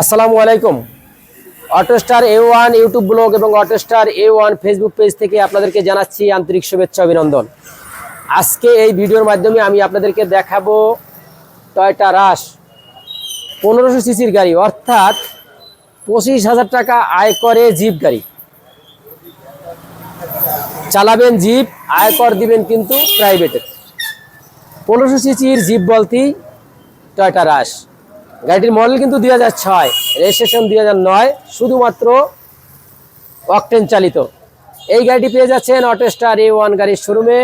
আসসালামু আলাইকুম। Autostar A one YouTube blog এবং Autostar A one Facebook page থেকে আপনাদেরকে জানাচ্ছি আন্তরিক শুভেচ্ছা, অভিনন্দন। আজকে এই ভিডিওর মাধ্যমে আমি আপনাদেরকে দেখাবো টয়টা রাস পনেরোশো সিসির গাড়ি, অর্থাৎ পঁচিশ হাজার টাকা আয় করে জিপ গাড়ি। চালাবেন জিপ আয়কর দিবেন কিন্তু প্রাইভেটের পনেরোশো সিসির জিপ বলতেই টয়টা রাস গাড়িটির মডেল কিন্তু দুই হাজার ছয়, রেজিস্ট্রেশন দুই হাজার নয়, শুধুমাত্র অকটেন চালিত। এই গাড়িটি পেয়ে যাচ্ছেন অটোস্টার এ ওয়ান গাড়ির শোরুমে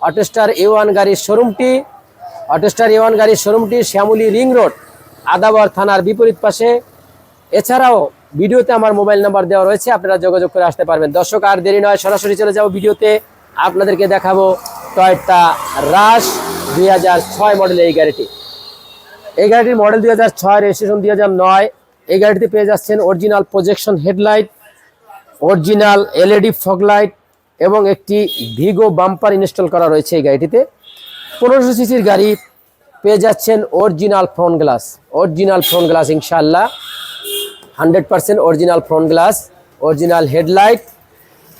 অটোস্টার এ ওয়ান গাড়ির শোরুমটি অটোস্টার এ ওয়ান গাড়ির শোরুমটি শ্যামলী রিং রোড, আদাবর থানার বিপরীত পাশে। এছাড়াও ভিডিওতে আমার মোবাইল নাম্বার দেওয়া রয়েছে, আপনারা যোগাযোগ করে আসতে পারবেন। দর্শক, আর দেরি নয়, সরাসরি চলে যাব ভিডিওতে। আপনাদেরকে দেখাবো টয়টা রাশ দুই হাজার ছয় মডেলের এই গাড়িটি। এই গাড়িটির মডেল দুই হাজার ছয় রেজিস্ট্রেশন দুই হাজার নয়, এই গাড়িতে পেয়ে যাচ্ছেন original projection headlight original LED foglight এবং একটি ভিগো বাম্পার ইনস্টল করা রয়েছে এই গাড়িটিতে। পনেরোশো সিসির গাড়ি পেয়ে যাচ্ছেন original front glass original front glass ইনশাল্লাহ hundred percent original front glass original headlight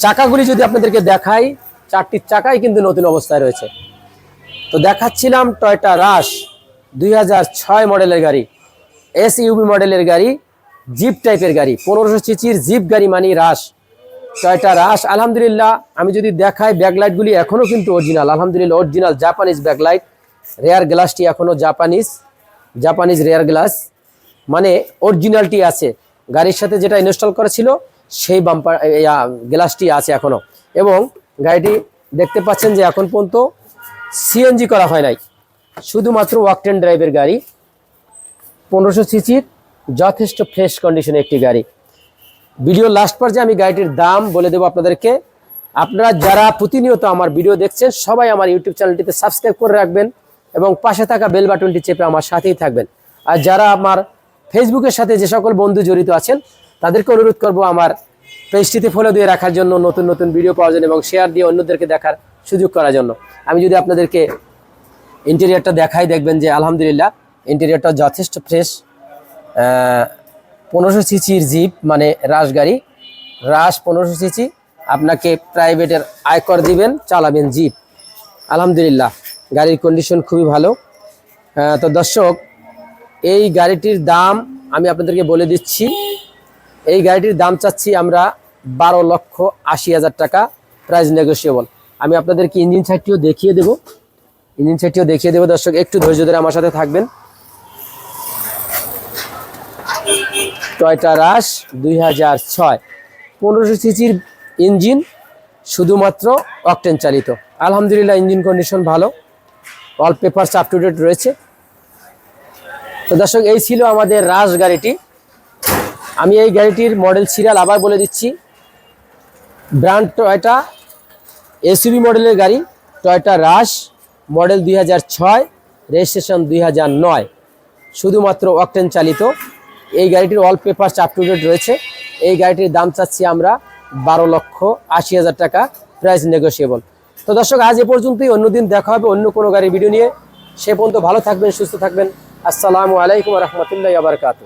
চাকাগুলি যদি আপনাদেরকে দেখাই, চারটি চাকাই কিন্তু নতুন অবস্থায় রয়েছে। তো দেখাচ্ছিলাম টয়টা রাশ। দুই মডেলের গাড়ি এস ইউবি মডেলের গাড়ি জিপ টাইপের গাড়ি, পনেরোশো সিচির জিপ গাড়ি মানি রাশ টয়টা রাশ আলহামদুলিল্লাহ, আমি যদি দেখাই ব্যাকলাইটগুলি, এখনও কিন্তু অরিজিনাল আলহামদুলিল্লাহ অরিজিনাল জাপানিজ ব্যাকলাইট রেয়ার গ্লাসটি এখনও জাপানিজ জাপানিজ রেয়ার গ্লাস মানে অরিজিনালটি আছে। গাড়ির সাথে যেটা ইনস্টল করা ছিল, সেই বাম্পার গ্লাসটি আছে এখনও। এবং গাড়িটি দেখতে পাচ্ছেন যে এখন পর্যন্ত সিএনজি করা হয় নাই। শুধুমাত্র ওয়াকটেন ড্রাইভের গাড়ি। পনেরোশো সিসির যথেষ্ট ফ্রেশ কন্ডিশনে একটি গাড়ি। ভিডিও লাস্ট পর্যায়ে আমি গাড়িটির দাম বলে দেবো আপনাদেরকে। আপনারা যারা প্রতিনিয়ত আমার ভিডিও দেখছেন, সবাই আমার ইউটিউব চ্যানেলটিতে সাবস্ক্রাইব করে রাখবেন এবং পাশে থাকা বেল বাটনটি চেপে আমার সাথেই থাকবেন। আর যারা আমার ফেসবুকের সাথে যে সকল বন্ধু জড়িত আছেন, তাদেরকে অনুরোধ করব আমার পেজটিতে ফলো দিয়ে রাখার জন্য, নতুন নতুন ভিডিও পাওয়ার জন্য এবং শেয়ার দিয়ে অন্যদেরকে দেখার সুযোগ করার জন্য। আমি যদি আপনাদেরকে ইন্টেরিয়ারটা দেখাই, দেখবেন যে আলহামদুলিল্লাহ ইন্টেরিয়ারটা যথেষ্ট ফ্রেশ পনেরোশো সিসির জিপ মানে রাশ গাড়ি। রাশ পনেরোশো সিসি, আপনাকে প্রাইভেটের আয়কর দিবেন, চালাবেন জিপ আলহামদুলিল্লাহ, গাড়ির কন্ডিশন খুবই ভালো। তো দর্শক, এই গাড়িটির দাম আমি আপনাদেরকে বলে দিচ্ছি। এই গাড়িটির দাম চাচ্ছি আমরা বারো লক্ষ আশি হাজার টাকা প্রাইস নেগোসিয়েবল আমি আপনাদেরকে ইঞ্জিন সাইডটিও দেখিয়ে দেবো। ইঞ্জিন সাইডটিও দেখিয়ে দেবো দর্শক, একটু ধৈর্য ধরে আমার সাথে থাকবেন। টয়টা রাশ দুই হাজার ছয়। পনেরোশো সিসির ইঞ্জিন শুধুমাত্র অকটেন চালিত। আলহামদুলিল্লাহ, ইঞ্জিন কন্ডিশন ভালো। All papers up to date রয়েছে। তো দর্শক, এই ছিল আমাদের রাশ গাড়িটি। আমি এই গাড়িটির মডেল সিরিয়াল আবার বলে দিচ্ছি। ব্র্যান্ড টয়টা এসইবি মডেলের গাড়ি টয়টা রাশ মডেল দুই হাজার ছয়, রেজিস্ট্রেশন দুই হাজার নয়। শুধুমাত্র অকটেন চালিত। এই গাড়িটির all paper up to date রয়েছে। এই গাড়িটির দাম চাচ্ছি আমরা বারো লক্ষ আশি হাজার টাকা প্রাইস নেগোসিয়েবল তো দর্শক, আজ এ পর্যন্তই। অন্যদিন দেখা হবে অন্য কোনো গাড়ির ভিডিও নিয়ে। সে পর্যন্ত ভালো থাকবেন, সুস্থ থাকবেন। আসসালামু আলাইকুম রহমতুল্লাহ আবরকাতু